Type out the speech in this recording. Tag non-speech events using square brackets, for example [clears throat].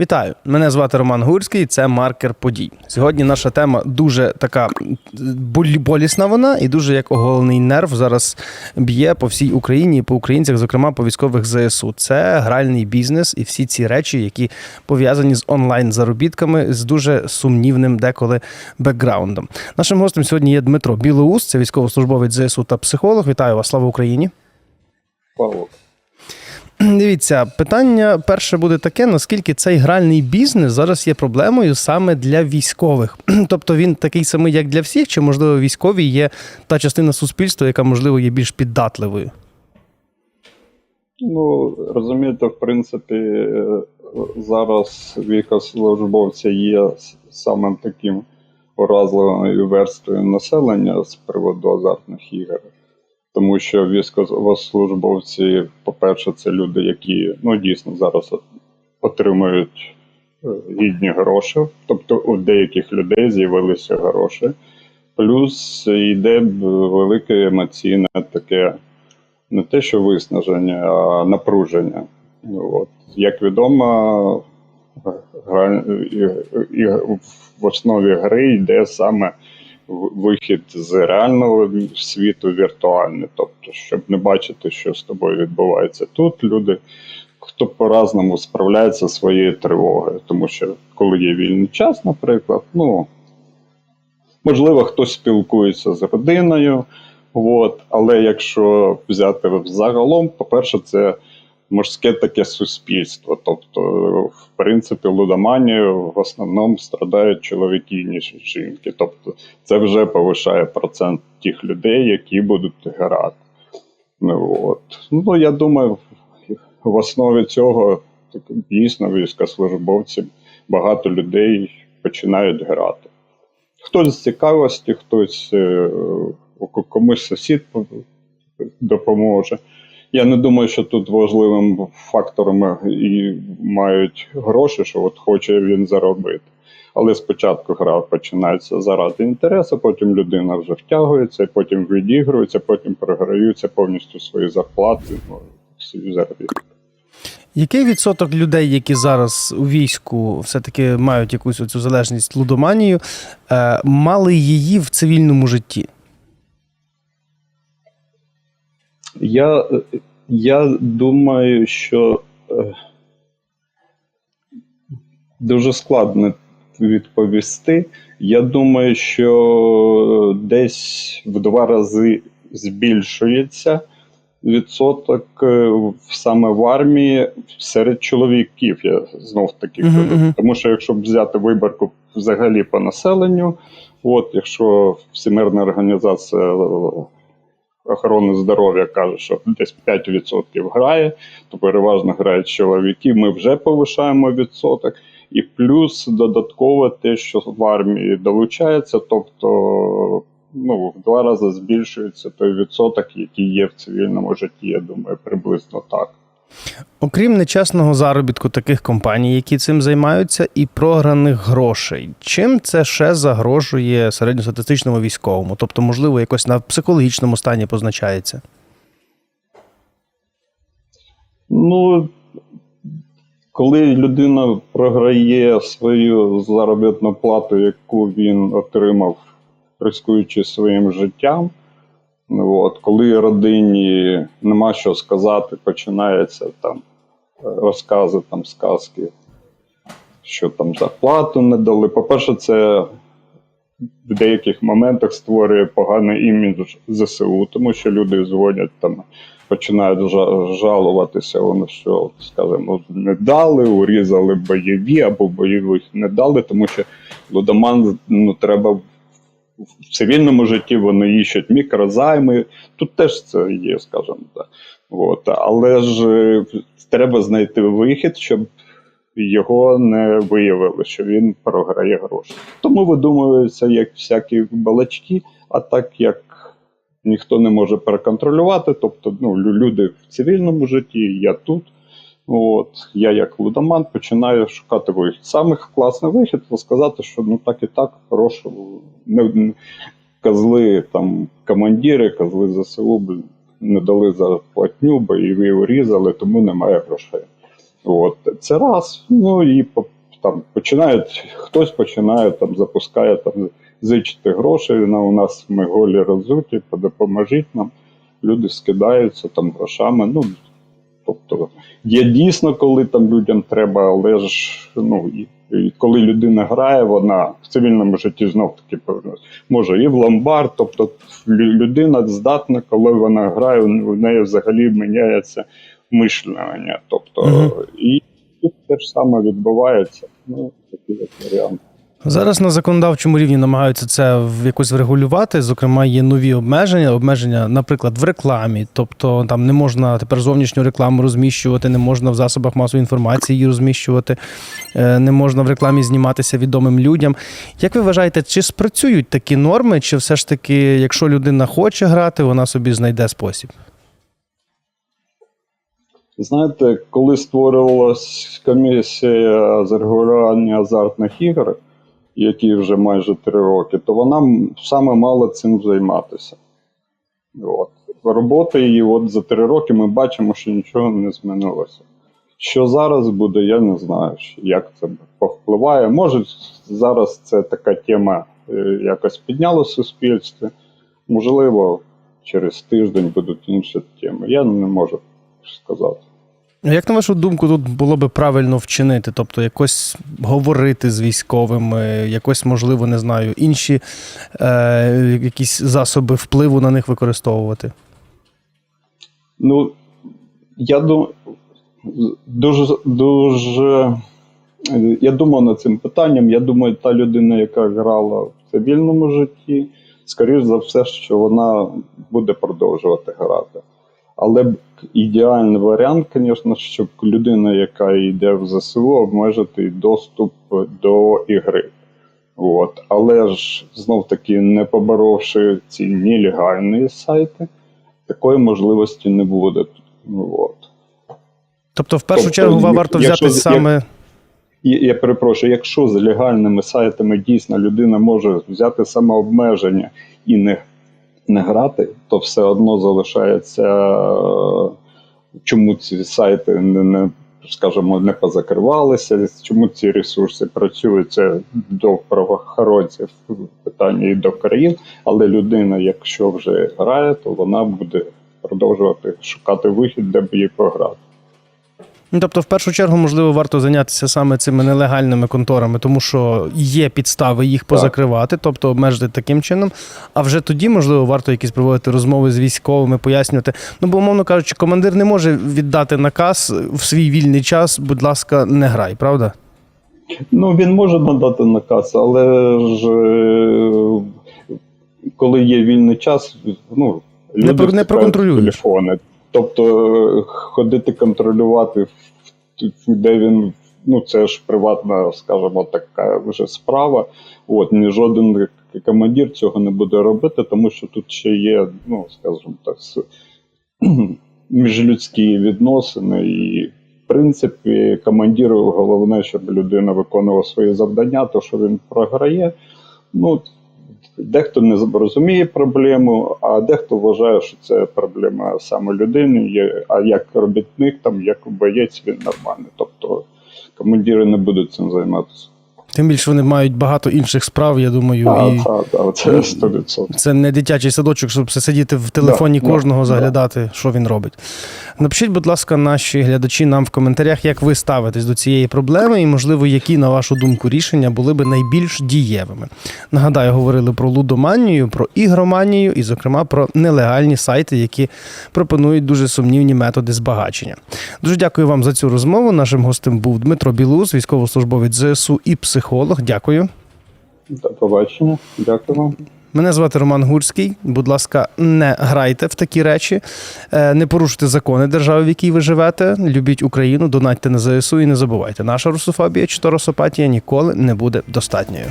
Вітаю! Мене звати Роман Гурський. Це маркер подій. Сьогодні наша тема дуже така болі- болісна. Вона і дуже як оголений нерв зараз б'є по всій Україні по українцях, зокрема по військових ЗСУ. Це гральний бізнес і всі ці речі, які пов'язані з онлайн заробітками, з дуже сумнівним деколи бекграундом. Нашим гостем сьогодні є Дмитро Білоус, це військовослужбовець ЗСУ та психолог. Вітаю вас! Слава Україні! Павло. [clears throat] Дивіться, питання перше буде таке: наскільки цей гральний бізнес зараз є проблемою саме для військових? [clears throat] Тобто він такий самий, як для всіх, чи можливо військові є та частина суспільства, яка можливо є більш піддатливою? Ну, розумієте, в принципі, зараз військовослужбовці є самим таким уразливою верствою населення з приводу азартних ігор. Тому що військовослужбовці, по-перше, це люди, які ну, дійсно зараз отримують е, гідні гроші. Тобто у деяких людей з'явилися гроші. Плюс йде велике емоційне таке не те, що виснаження, а напруження. От. Як відомо, гра... і... І... в основі гри йде саме вихід з реального світу віртуальний. Тобто, щоб не бачити, що з тобою відбувається тут, люди. Хто по-разному справляється своєю тривогою, тому що коли є вільний час, наприклад, ну можливо, хтось спілкується з родиною, От, але якщо взяти загалом, по-перше, це морське таке суспільство. Тобто, в принципі, лудоманію в основному страдають чоловіки, ніж жінки. Тобто, це вже повишає процент тих людей, які будуть грати. Ну, от. ну я думаю, в основі цього так, дійсно військовослужбовці багато людей починають грати. Хтось з цікавості, хтось е, комусь сусід допоможе. Я не думаю, що тут важливим фактором і мають гроші, що от хоче він заробити. Але спочатку гра починається заради інтересу, потім людина вже втягується, потім відігрується, потім програються повністю свої зарплати, ну. Який відсоток людей, які зараз у війську все-таки мають якусь оцю залежність лудоманію, е, мали її в цивільному житті? Я, я думаю, що е, дуже складно відповісти. Я думаю, що десь в два рази збільшується відсоток е, саме в армії серед чоловіків. Я знов таки кажу. мгм. Тому що якщо б взяти виборку взагалі по населенню, от якщо Всемирна організація охорони здоров'я каже, що десь 5% грає, то переважно грають чоловіки. Ми вже повишаємо відсоток. І плюс додатково те, що в армії долучається, тобто ну, в два рази збільшується той відсоток, який є в цивільному житті. Я думаю, приблизно так. Окрім нечесного заробітку таких компаній, які цим займаються, і програних грошей, чим це ще загрожує середньостатистичному військовому? Тобто, можливо, якось на психологічному стані позначається? Ну, коли людина програє свою заробітну плату, яку він отримав, рискуючи своїм життям, от, коли родині нема що сказати, починаються там розкази, там, сказки, що там зарплату не дали. По-перше, це в деяких моментах створює поганий імідж ЗСУ, тому що люди дзвонять там починають жалуватися, вони що, скажімо, не дали, урізали бойові або бойових не дали, тому що лудоман ну, треба в цивільному житті вони іщуть мікрозайми. Тут теж це є, скажімо так. От. Але ж е, треба знайти вихід, щоб його не виявили, що він програє гроші. Тому видумуються як всякі балачки, а так як ніхто не може переконтролювати. Тобто, ну, лю- люди в цивільному житті, я тут. От, я як лудоман починаю шукати вихід. Самих класний вихід сказати, що ну так і так, прошу, не, козли там командири, козли ЗСУ блін, не дали зарплатню, бойові урізали, тому немає грошей. От це раз. Ну і по- там починають, хтось починає там запускає там зичити грошей. На у нас ми голі розуті, допоможіть нам. Люди скидаються там грошами. Ну тобто є дійсно, коли там людям треба, але ж ну і, і коли людина грає, вона в цивільному житті знов таки. Може і в ломбард, тобто людина здатна, коли вона грає, в неї взагалі міняється мишлення. Тобто Мгм. і і те ж саме відбувається. Ну, такий от варіант. Зараз на законодавчому рівні намагаються це якось врегулювати. Зокрема, є нові обмеження. Обмеження, наприклад, в рекламі. Тобто там не можна тепер зовнішню рекламу розміщувати, не можна в засобах масової інформації її розміщувати, е, не можна в рекламі зніматися відомим людям. Як ви вважаєте, чи спрацюють такі норми, чи все ж таки, якщо людина хоче грати, вона собі знайде спосіб? Знаєте, коли створювалась комісія з регулювання азартних ігор, які вже майже три роки, то вона саме мала цим займатися. От. Робота її от за три роки ми бачимо, що нічого не змінилося. Що зараз буде, я не знаю, як це повпливає. Може, зараз це така тема е, якось підняла в суспільстві. Можливо, через тиждень будуть інші теми. Я не можу сказати. Як на вашу думку, тут було би правильно вчинити? Тобто якось говорити з військовими, якось, можливо, не знаю, інші е, якісь засоби впливу на них використовувати? Ну, я думаю, дуже, дуже. Я думав над цим питанням. Я думаю, та людина, яка грала в цивільному житті, скоріш за все, що вона буде продовжувати грати. Але ідеальний варіант, звісно, щоб людина, яка йде в ЗСУ, обмежити доступ до ігри. От. Але ж знов таки, не поборовши ці нелегальні сайти, такої можливості не буде. От. Тобто, в першу Тобто, чергу вам варто взяти з- саме. І я перепрошую, якщо з легальними сайтами дійсно людина може взяти самообмеження і не, не грати, то все одно залишається, е, чому ці сайти не, не скажімо, не позакривалися, чому ці ресурси працюють це до правоохоронців питання і до країн, але людина, якщо вже грає, то вона буде продовжувати шукати вихід, де б її пограти. Ну, тобто, в першу чергу, можливо, варто зайнятися саме цими нелегальними конторами, тому що є підстави їх позакривати, тобто обмежити таким чином. А вже тоді, можливо, варто якісь проводити розмови з військовими, пояснювати. Ну, бо, умовно кажучи, командир не може віддати наказ в свій вільний час, будь ласка, не грай, правда? Ну, він може надати наказ, але ж е, коли є вільний час, ну, Не люди не проконтролюєш. телефони. Тобто ходити контролювати, де він, ну це ж приватна, скажімо, така вже справа. От, ні жоден командир цього не буде робити, тому що тут ще є, ну, скажімо так, [clears throat] міжлюдські відносини і. В принципі, командиру головне, щоб людина виконувала свої завдання, то що він програє. Ну, дехто не розуміє проблему, а дехто вважає, що це проблема саме людини. А як робітник, там, як боєць, він нормальний. Тобто командири не будуть цим займатися. Тим більше вони мають багато інших справ, я думаю, А, і та, та, це 100%. це не дитячий садочок, щоб все сидіти в телефоні Да, да, кожного, да. заглядати, що він робить. Напишіть, будь ласка, наші глядачі нам в коментарях, як ви ставитесь до цієї проблеми, і, можливо, які, на вашу думку, рішення були би найбільш дієвими. Нагадаю, говорили про лудоманію, про ігроманію і, зокрема, про нелегальні сайти, які пропонують дуже сумнівні методи збагачення. Дуже дякую вам за цю розмову. Нашим гостем був Дмитро Білус, військовослужбовець ЗСУ і психолог. Дякую. До побачення. Дякую вам. Мене звати Роман Гурський. Будь ласка, не грайте в такі речі, е, не порушуйте закони держави, в якій ви живете. Любіть Україну, донатьте на ЗСУ і не забувайте, наша русофобія чи то русопатія ніколи не буде достатньою.